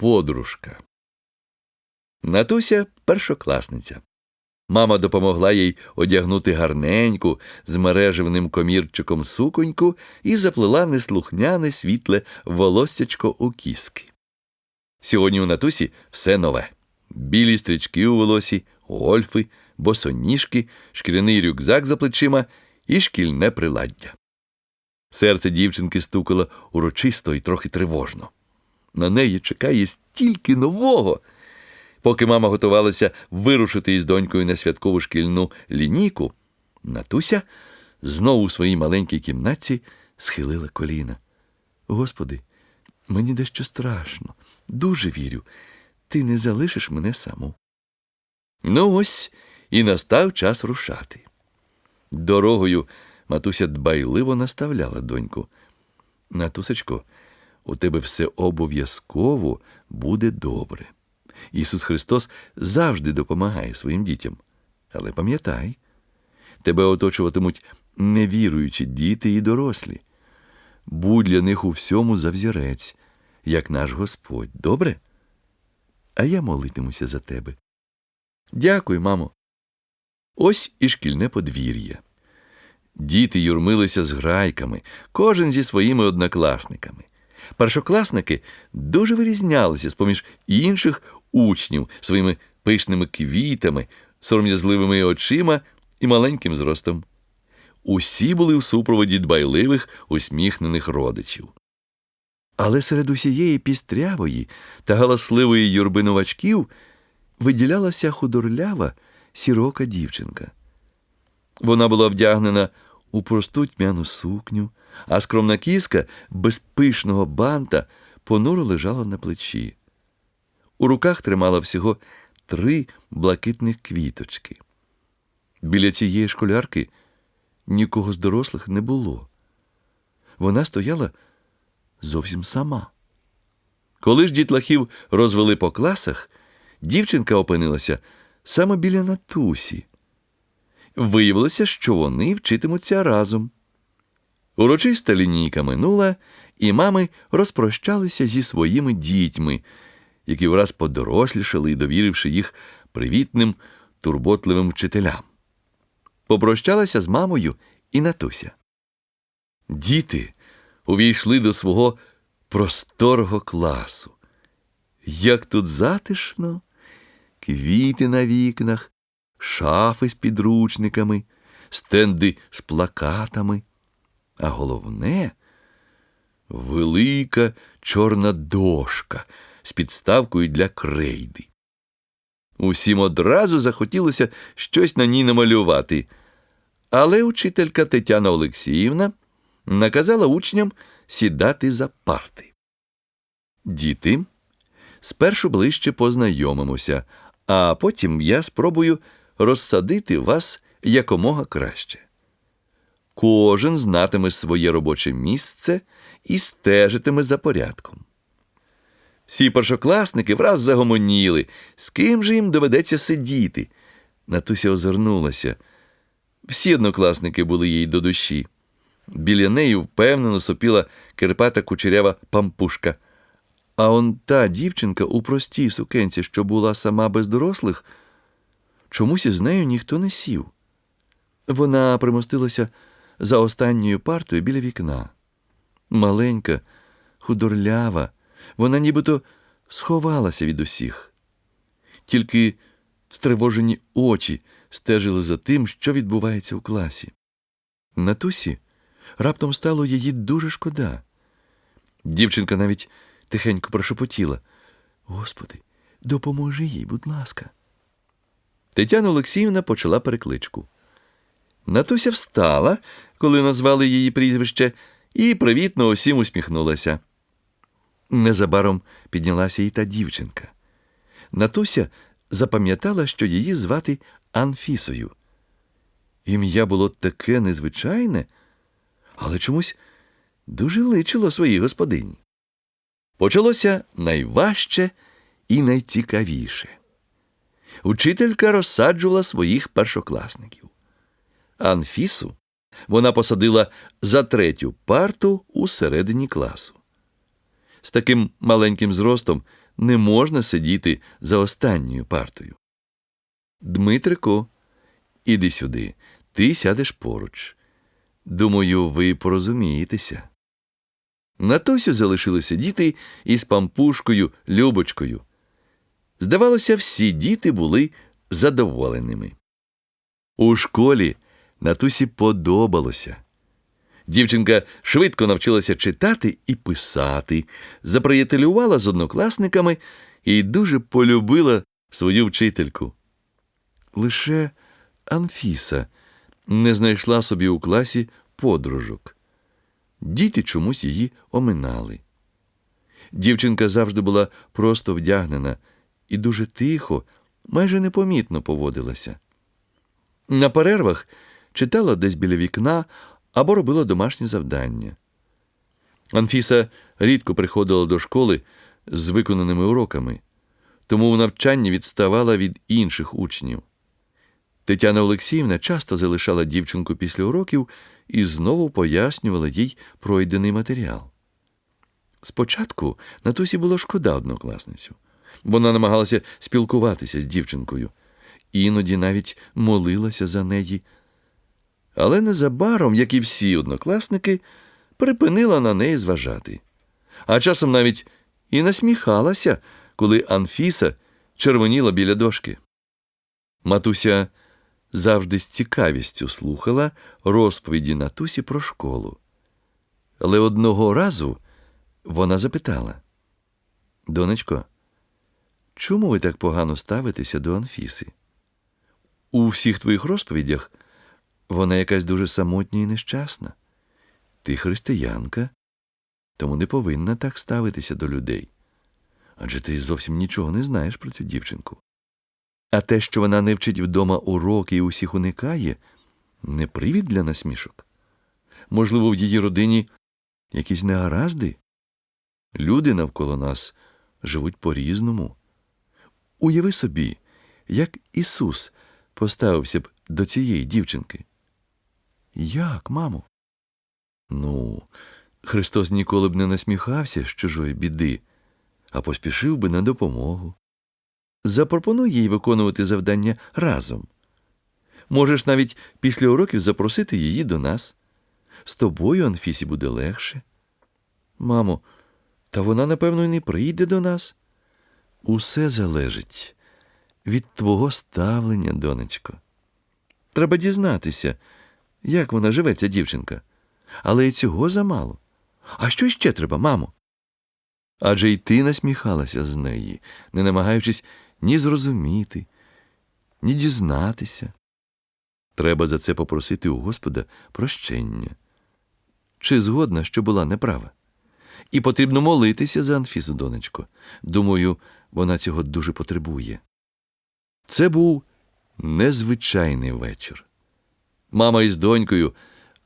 Подружка. Натуся першокласниця. Мама допомогла їй одягнути гарненьку з мережевним комірчиком суконьку і заплела неслухняне світле волостячко у кіски. Сьогодні у Натусі все нове білі стрічки у волосі, гольфи, босоніжки, шкіряний рюкзак за плечима і шкільне приладдя. Серце дівчинки стукало урочисто і трохи тривожно. На неї чекає стільки нового. Поки мама готувалася вирушити із донькою на святкову шкільну лінійку, Натуся знову у своїй маленькій кімнатці схилила коліна. Господи, мені дещо страшно, дуже вірю, ти не залишиш мене саму. Ну ось і настав час рушати. Дорогою матуся дбайливо наставляла доньку. Натусечко, у тебе все обов'язково буде добре. Ісус Христос завжди допомагає своїм дітям. Але пам'ятай, тебе оточуватимуть невіруючі діти і дорослі. Будь для них у всьому завзірець, як наш Господь. Добре? А я молитимуся за тебе. Дякую, мамо. Ось і шкільне подвір'я. Діти юрмилися з грайками, кожен зі своїми однокласниками. Першокласники дуже вирізнялися з поміж інших учнів своїми пишними квітами, сором'язливими очима і маленьким зростом. Усі були в супроводі дбайливих, усміхнених родичів. Але серед усієї пістрявої та галасливої юрби новачків виділялася худорлява сірока дівчинка. Вона була вдягнена у просту тьмяну сукню, а скромна кіска без пишного банта понуро лежала на плечі. У руках тримала всього три блакитних квіточки. Біля цієї школярки нікого з дорослих не було. Вона стояла зовсім сама. Коли ж дітлахів розвели по класах, дівчинка опинилася саме біля Натусі. Виявилося, що вони вчитимуться разом. Урочиста лінійка минула, і мами розпрощалися зі своїми дітьми, які враз подорослішали довіривши їх привітним, турботливим вчителям. Попрощалася з мамою і Натуся. Діти увійшли до свого просторого класу. Як тут затишно, квіти на вікнах, шафи з підручниками, стенди з плакатами, а головне велика чорна дошка з підставкою для крейди. Усім одразу захотілося щось на ній намалювати, але учителька Тетяна Олексіївна наказала учням сідати за парти. Діти, спершу ближче познайомимося, а потім я спробую розсадити вас якомога краще. Кожен знатиме своє робоче місце і стежитиме за порядком. Всі першокласники враз загомоніли, з ким же їм доведеться сидіти. Натуся озирнулася. Всі однокласники були їй до душі. Біля неї впевнено сопіла кирпата кучерява пампушка. А он та дівчинка у простій сукенці, що була сама без дорослих, чомусь із нею ніхто не сів. Вона примостилася за останньою партою біля вікна. Маленька, худорлява, вона нібито сховалася від усіх. Тільки стривожені очі стежили за тим, що відбувається у класі. Натусі раптом стало її дуже шкода. Дівчинка навіть тихенько прошепотіла Господи, допоможи їй, будь ласка. Тетяна Олексіївна почала перекличку. Натуся встала, коли назвали її прізвище, і привітно усім усміхнулася. Незабаром піднялася і та дівчинка. Натуся запам'ятала, що її звати Анфісою. Ім'я було таке незвичайне, але чомусь дуже личило своїй господині. Почалося найважче і найцікавіше. Учителька розсаджувала своїх першокласників. Анфісу вона посадила за третю парту у середині класу. З таким маленьким зростом не можна сидіти за останньою партою. Дмитрико, іди сюди, ти сядеш поруч. Думаю, ви порозумієтеся. Натусю залишилися діти із пампушкою Любочкою. Здавалося, всі діти були задоволеними. У школі Натусі подобалося. Дівчинка швидко навчилася читати і писати, заприятелювала з однокласниками і дуже полюбила свою вчительку. Лише Анфіса не знайшла собі у класі подружок. Діти чомусь її оминали. Дівчинка завжди була просто вдягнена і дуже тихо, майже непомітно поводилася. На перервах читала десь біля вікна або робила домашні завдання. Анфіса рідко приходила до школи з виконаними уроками, тому в навчанні відставала від інших учнів. Тетяна Олексіївна часто залишала дівчинку після уроків і знову пояснювала їй пройдений матеріал. Спочатку Натусі було шкода однокласницю. Вона намагалася спілкуватися з дівчинкою, іноді навіть молилася за неї. Але незабаром, як і всі однокласники, припинила на неї зважати. А часом навіть і насміхалася, коли Анфіса червоніла біля дошки. Матуся завжди з цікавістю слухала розповіді Натусі про школу. Але одного разу вона запитала: Донечко, чому ви так погано ставитеся до Анфіси? У всіх твоїх розповідях вона якась дуже самотня і нещасна. Ти християнка, тому не повинна так ставитися до людей. Адже ти зовсім нічого не знаєш про цю дівчинку. А те, що вона не вчить вдома уроки і усіх уникає, не привід для насмішок. Можливо, в її родині якісь негаразди. Люди навколо нас живуть по-різному. Уяви собі, як Ісус поставився б до цієї дівчинки. Як, мамо? Ну, Христос ніколи б не насміхався з чужої біди, а поспішив би на допомогу. Запропонуй їй виконувати завдання разом. Можеш навіть після уроків запросити її до нас. З тобою, Анфісі, буде легше. Мамо, та вона, напевно, і не прийде до нас. Усе залежить від твого ставлення, донечко. Треба дізнатися, як вона живе, ця дівчинка. Але й цього замало. А що ще треба, мамо? Адже й ти насміхалася з неї, не намагаючись ні зрозуміти, ні дізнатися. Треба за це попросити у Господа прощення. Чи згодна, що була неправа? І потрібно молитися за Анфісу, донечко. Думаю, вона цього дуже потребує. Це був незвичайний вечір. Мама із донькою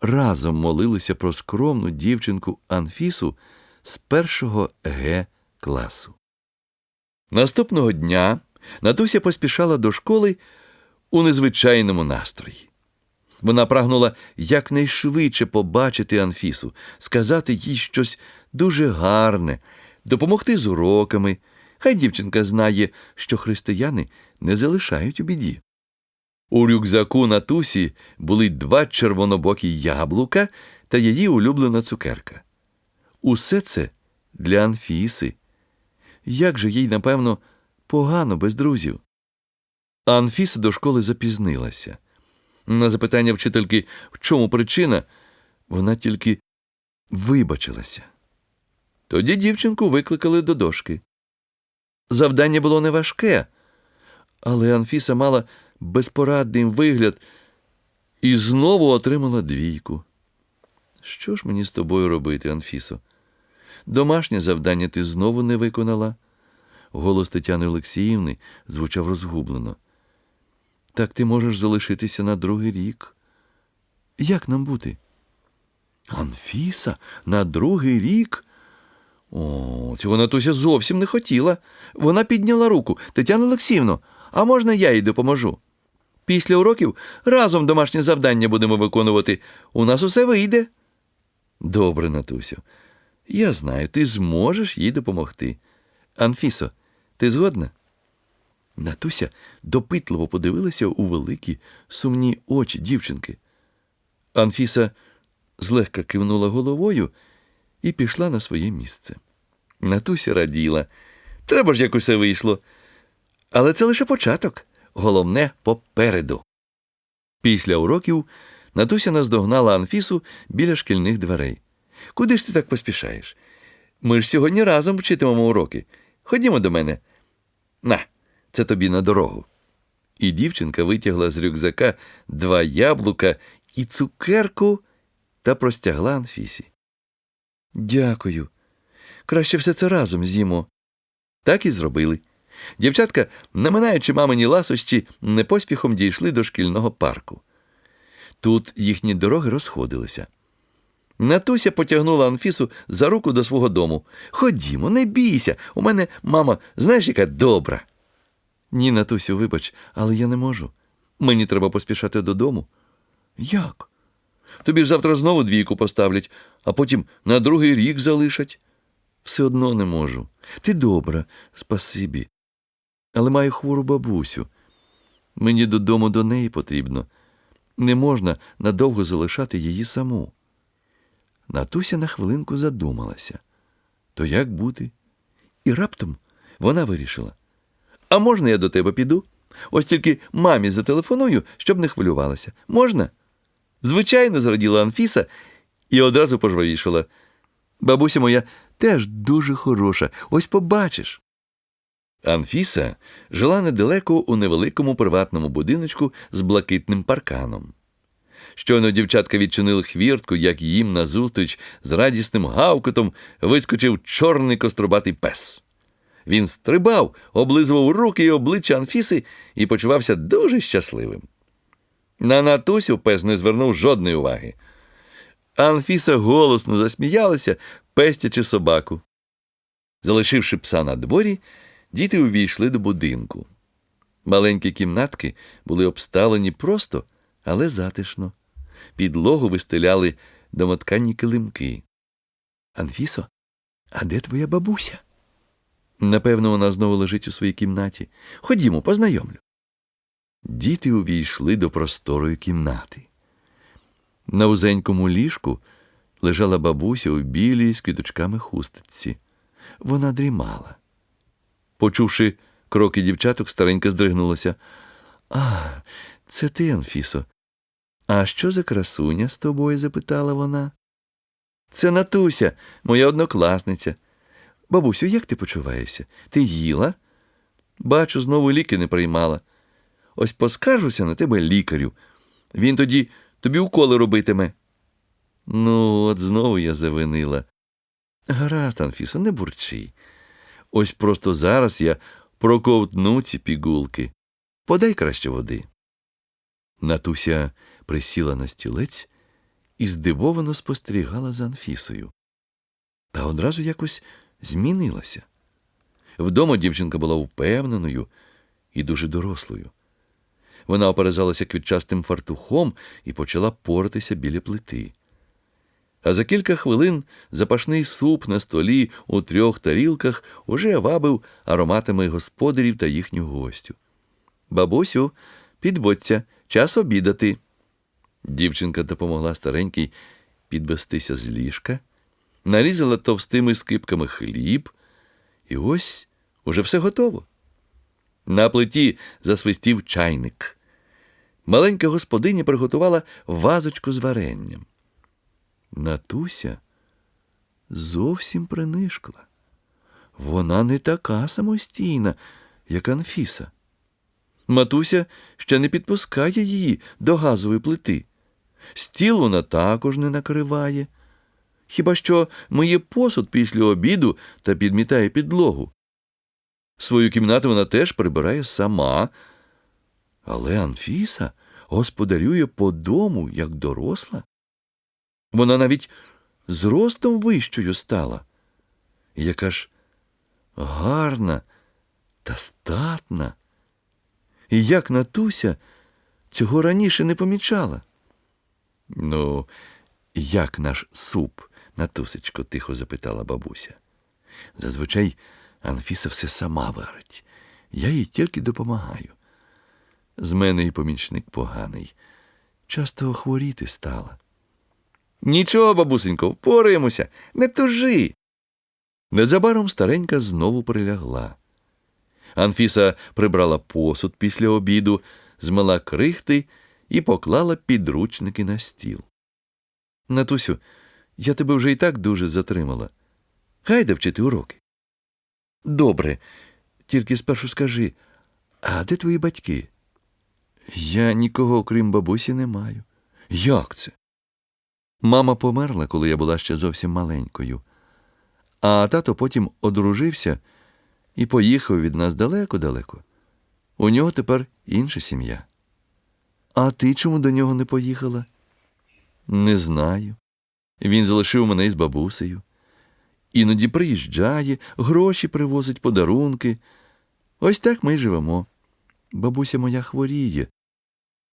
разом молилися про скромну дівчинку Анфісу з першого Г класу. Наступного дня Натуся поспішала до школи у незвичайному настрої. Вона прагнула якнайшвидше побачити Анфісу, сказати їй щось дуже гарне, допомогти з уроками. Хай дівчинка знає, що християни не залишають у біді. У рюкзаку Натусі були два червонобокі яблука та її улюблена цукерка. Усе це для Анфіси. Як же їй, напевно, погано без друзів. Анфіса до школи запізнилася. На запитання вчительки, в чому причина, вона тільки вибачилася. Тоді дівчинку викликали до дошки. Завдання було неважке, але Анфіса мала безпорадний вигляд і знову отримала двійку. Що ж мені з тобою робити, Анфісо? Домашнє завдання ти знову не виконала. Голос Тетяни Олексіївни звучав розгублено. Так ти можеш залишитися на другий рік. Як нам бути? Анфіса, на другий рік? О, цього Натуся зовсім не хотіла. Вона підняла руку. Тетяна Олексіївно, а можна я їй допоможу? Після уроків разом домашнє завдання будемо виконувати. У нас усе вийде. Добре, Натусю. Я знаю, ти зможеш їй допомогти. Анфісо, ти згодна? Натуся допитливо подивилася у великі сумні очі дівчинки. Анфіса злегка кивнула головою і пішла на своє місце. Натуся раділа. Треба ж як усе вийшло. Але це лише початок. Головне попереду. Після уроків Натуся наздогнала Анфісу біля шкільних дверей. Куди ж ти так поспішаєш? Ми ж сьогодні разом вчитимемо уроки. Ходімо до мене. На, це тобі на дорогу. І дівчинка витягла з рюкзака два яблука і цукерку та простягла Анфісі. Дякую. Краще все це разом з'їмо. Так і зробили. Дівчатка, наминаючи мамині ласощі, непоспіхом дійшли до шкільного парку. Тут їхні дороги розходилися. Натуся потягнула Анфісу за руку до свого дому. Ходімо, не бійся. У мене мама, знаєш, яка добра. Ні, Натусю, вибач, але я не можу. Мені треба поспішати додому. Як? Тобі ж завтра знову двійку поставлять, а потім на другий рік залишать. Все одно не можу. Ти добра, спасибі. Але маю хвору бабусю. Мені додому до неї потрібно. Не можна надовго залишати її саму. Натуся на хвилинку задумалася. То як бути? І раптом вона вирішила. А можна я до тебе піду? Ось тільки мамі зателефоную, щоб не хвилювалася. Можна? Звичайно, зраділа Анфіса і одразу пожвавішала. Бабуся моя теж дуже хороша, ось побачиш. Анфіса жила недалеко у невеликому приватному будиночку з блакитним парканом. Щойно дівчатка відчинили хвіртку, як їм назустріч з радісним гавкотом вискочив чорний кострубатий пес. Він стрибав, облизував руки і обличчя Анфіси і почувався дуже щасливим. На Натусю пес не звернув жодної уваги. Анфіса голосно засміялася, пестячи собаку. Залишивши пса на дворі, діти увійшли до будинку. Маленькі кімнатки були обставлені просто, але затишно. Підлогу вистеляли домотканні килимки. Анфісо, а де твоя бабуся? Напевно, вона знову лежить у своїй кімнаті. Ходімо, познайомлю. Діти увійшли до просторої кімнати. На вузенькому ліжку лежала бабуся у білій з квіточками хустиці. Вона дрімала. Почувши кроки дівчаток, старенька здригнулася. А, це ти, Анфісо. А що за красуня з тобою? запитала вона. Це Натуся, моя однокласниця. Бабусю, як ти почуваєшся? Ти їла? Бачу, знову ліки не приймала. Ось поскаржуся на тебе лікарю. Він тоді тобі уколи робитиме. Ну, от знову я завинила. Гаразд, Анфісо, не бурчи. Ось просто зараз я проковтну ці пігулки. Подай краще води. Натуся присіла на стілець і здивовано спостерігала за Анфісою. Та одразу якось змінилася. Вдома дівчинка була впевненою і дуже дорослою. Вона оперезалася квітчастим фартухом і почала поратися біля плити. А за кілька хвилин запашний суп на столі у трьох тарілках уже вабив ароматами господарів та їхню гостю. Бабусю, підводься, час обідати. Дівчинка допомогла старенькій підвестися з ліжка, нарізала товстими скипками хліб, і ось уже все готово. На плиті засвистів чайник. Маленька господиня приготувала вазочку з варенням. Натуся зовсім принишкла. Вона не така самостійна, як Анфіса. Матуся ще не підпускає її до газової плити. Стіл вона також не накриває. Хіба що миє посуд після обіду та підмітає підлогу. Свою кімнату вона теж прибирає сама. Але Анфіса господарює по дому, як доросла. Вона навіть зростом вищою стала. Яка ж гарна та статна. І як Натуся цього раніше не помічала. Ну, як наш суп Натусечко, тихо запитала бабуся. Зазвичай Анфіса все сама варить. Я їй тільки допомагаю. З мене і помічник поганий. Часто хворіти стала. Нічого, бабусенько, впораємося, не тужи. Незабаром старенька знову прилягла. Анфіса прибрала посуд після обіду, змила крихти і поклала підручники на стіл. Натусю, я тебе вже і так дуже затримала. Гайда вчити уроки. Добре, тільки спершу скажи, а де твої батьки? Я нікого, окрім бабусі, не маю. Як це? Мама померла, коли я була ще зовсім маленькою, а тато потім одружився і поїхав від нас далеко-далеко. У нього тепер інша сім'я. А ти чому до нього не поїхала? Не знаю. Він залишив мене із бабусею. Іноді приїжджає, гроші привозить, подарунки. Ось так ми й живемо. Бабуся моя хворіє.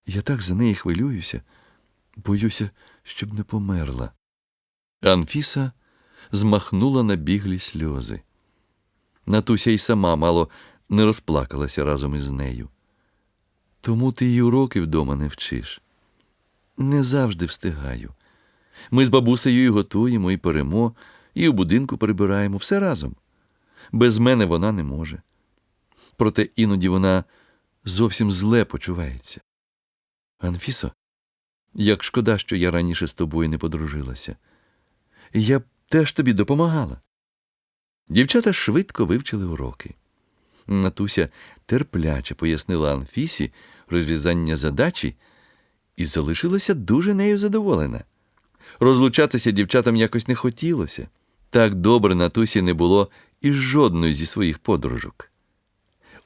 Я так за неї хвилююся, боюся, щоб не померла. Анфіса змахнула на біглі сльози. Натуся й сама мало не розплакалася разом із нею. Тому ти й уроки вдома не вчиш. Не завжди встигаю. Ми з бабусею і готуємо, і перемо, і у будинку прибираємо все разом. Без мене вона не може. Проте іноді вона зовсім зле почувається. Анфісо, як шкода, що я раніше з тобою не подружилася. Я б теж тобі допомагала. Дівчата швидко вивчили уроки. Натуся терпляче пояснила Анфісі розв'язання задачі і залишилася дуже нею задоволена. Розлучатися дівчатам якось не хотілося. Так добре Натусі не було із жодної зі своїх подружок.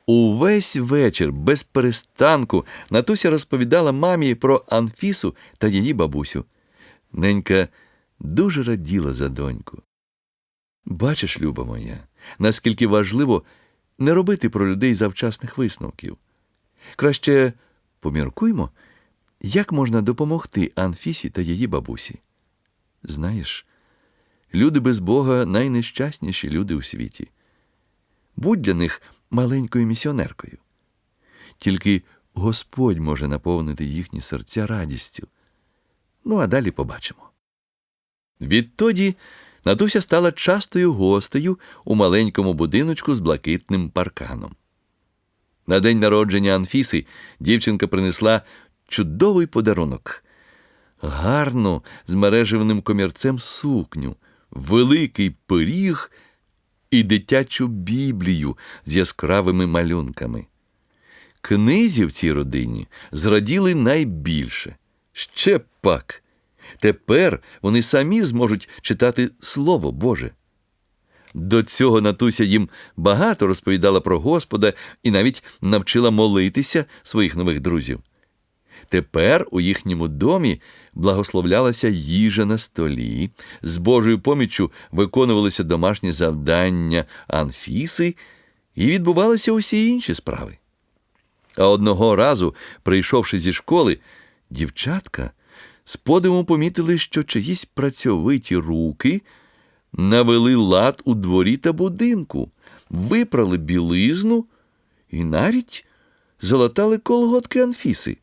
Увесь вечір без перестанку Натуся розповідала мамі про Анфісу та її бабусю. Ненька дуже раділа за доньку. Бачиш, люба моя, наскільки важливо не робити про людей завчасних висновків. Краще поміркуймо, як можна допомогти Анфісі та її бабусі. Знаєш, люди без Бога найнещасніші люди у світі. Будь для них маленькою місіонеркою. Тільки Господь може наповнити їхні серця радістю. Ну, а далі побачимо. Відтоді Натуся стала частою гостею у маленькому будиночку з блакитним парканом. На день народження Анфіси дівчинка принесла чудовий подарунок гарну з мережевним комірцем сукню, великий пиріг і дитячу біблію з яскравими малюнками. Книзі в цій родині зраділи найбільше. Ще пак. Тепер вони самі зможуть читати Слово Боже. До цього Натуся їм багато розповідала про Господа і навіть навчила молитися своїх нових друзів. Тепер у їхньому домі благословлялася їжа на столі, з Божою поміччю виконувалися домашні завдання Анфіси і відбувалися усі інші справи. А одного разу, прийшовши зі школи, дівчатка з подивом помітили, що чиїсь працьовиті руки навели лад у дворі та будинку, випрали білизну і навіть залатали колготки Анфіси.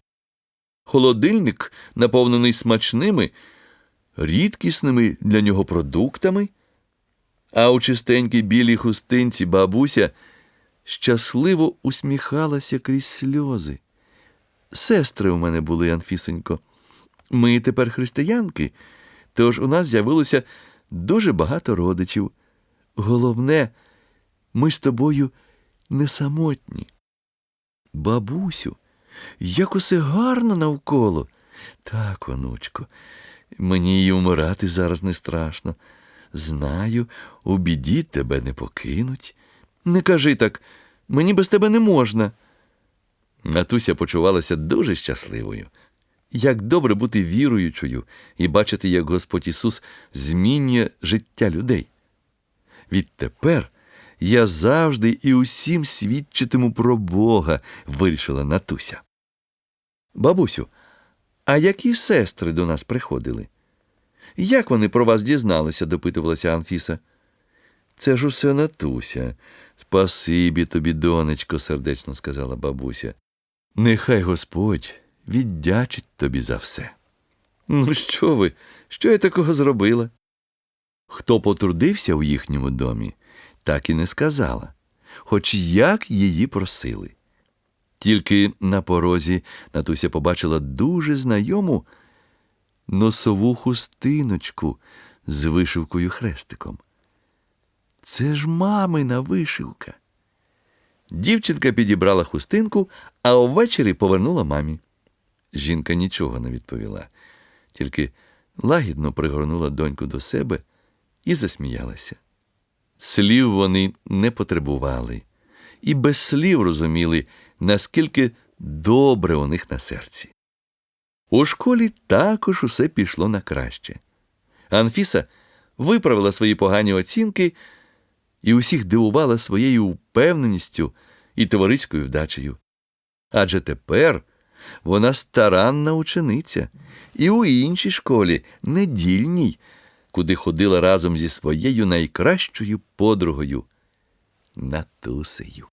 Холодильник, наповнений смачними, рідкісними для нього продуктами, а у чистенькій білій хустинці бабуся щасливо усміхалася крізь сльози. Сестри у мене були, Анфісонько. Ми тепер християнки, тож у нас з'явилося дуже багато родичів. Головне, ми з тобою не самотні. Бабусю, як усе гарно навколо. Так, онучко, мені й умирати зараз не страшно. Знаю, у біді тебе не покинуть. Не кажи так, мені без тебе не можна. Натуся почувалася дуже щасливою. Як добре бути віруючою і бачити, як Господь Ісус змінює життя людей. Відтепер я завжди і усім свідчитиму про Бога, вирішила Натуся. Бабусю, а які сестри до нас приходили? Як вони про вас дізналися? допитувалася Анфіса. Це ж усе Натуся. Спасибі тобі, донечко, сердечно сказала бабуся. Нехай Господь віддячить тобі за все. Ну, що ви? Що я такого зробила? Хто потрудився у їхньому домі, так і не сказала, хоч як її просили. Тільки на порозі Натуся побачила дуже знайому носову хустиночку з вишивкою хрестиком. Це ж мамина вишивка. Дівчинка підібрала хустинку, а увечері повернула мамі. Жінка нічого не відповіла, тільки лагідно пригорнула доньку до себе і засміялася. Слів вони не потребували, і без слів розуміли, наскільки добре у них на серці. У школі також усе пішло на краще. Анфіса виправила свої погані оцінки і усіх дивувала своєю впевненістю і товариською вдачею. Адже тепер вона старанна учениця, і у іншій школі, недільній, куди ходила разом зі своєю найкращою подругою Натусею.